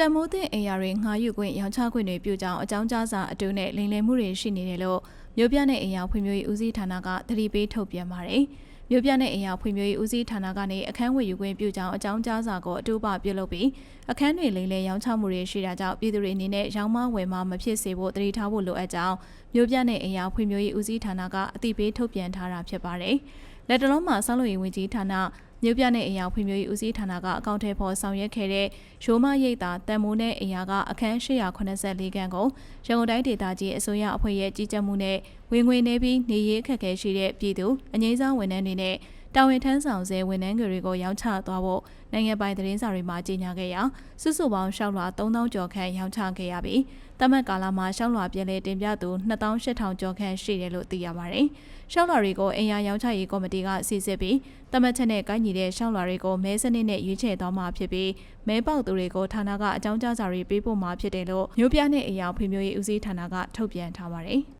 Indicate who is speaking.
Speaker 1: တန်မိုးတဲ့အိမ်ယာတွေငှားယူခွင့်ရောင်းချခွင့်တွေပြုကြောင်းအကြောင်းကြားစာအတူနဲ့လိမ်လည်မှုတွေရှိနေတယ်လို့မြို့ပြနဲ့အိမ်ယာဖွံ့ဖြိုးရေးဦးစီးဌာနကသတိပေးထုတ်ပြန်ပါတယ်။မြို့ပြနဲ့အိမ်ယာဖွံ့ဖြိုးရေးဦးစီးဌာနကနေအခန်းဝယ်ယူခွင့်ပြုကြောင်းအကြောင်းကြားစာကိုအတူပပြုလုပ်ပြီးအခန်းတွေလိမ်လည်ရောင်းချမှုတွေရှိတာကြောင့်ပြည်သူတွေအနေနဲ့ရောင်းမဝယ်မမဖြစ်စေဖို့တတိထားဖို့လိုအပ်ကြောင်းမြို့ပြနဲ့အိမ်ယာဖွံ့ဖြိုးရေးဦးစီးဌာနကအသိပေးထုတ်ပြန်ထားတာဖြစ်ပါတယ်။လက်တလုံးမှာဆောက်လုပ်ရေးဝန်ကြီးဌာန မြို့ပြနဲ့အရာဖွံ့ဖြိုးရေးဦးစီးဌာနကအကောင့်ထဲပေါ်ဆောင်ရွက်ခဲ့တဲ့ရိုးမရိပ်သာတန်မိုးနဲ့အရာကအခန်း884ခန်းကိုရန်ကုန်တိုင်းဒေသကြီးအစိုးရအဖွဲ့ရဲ့ကြီးကြပ်မှုနဲ့ဝင်ငွေနေပြီးနေရေးအခက်အခဲရှိတဲ့ပြည်သူအငိမ့်စားဝန်ထမ်းတွေနဲ့ တာဝန်ထမ်းဆောင်ဆဲဝန်ထမ်းတွေကိုရောင်းချသွားဖို့နိုင်ငံပိုင်သတင်းစာတွေမှာကြေညာခဲ့ရာစုစုပေါင်းရှောက်လွှာ3000ကျော်ခန့်ရောင်းချခဲ့ရပြီးတမတ်ကာလမှာရှောက်လွှာပြည်လဲတင်ပြသူ2800ကျော်ခန့်ရှိတယ်လို့သိရပါတယ်။ရှောက်လွှာတွေကိုအင်ယာရောင်းချရေးကော်မတီကစီစစ်ပြီးတမတ်ချက်နဲ့ကိုင်းညီတဲ့ရှောက်လွှာတွေကိုမဲစနစ်နဲ့ရွေးချယ်သွားမှာဖြစ်ပြီးမဲပေါက်သူတွေကိုဌာနကအကြောင်းကြားစာတွေပေးပို့မှာဖြစ်တယ်လို့မြို့ပြနဲ့အရာဖွံ့ဖြိုးရေးဦးစီးဌာနကထုတ်ပြန်ထားပါတယ်။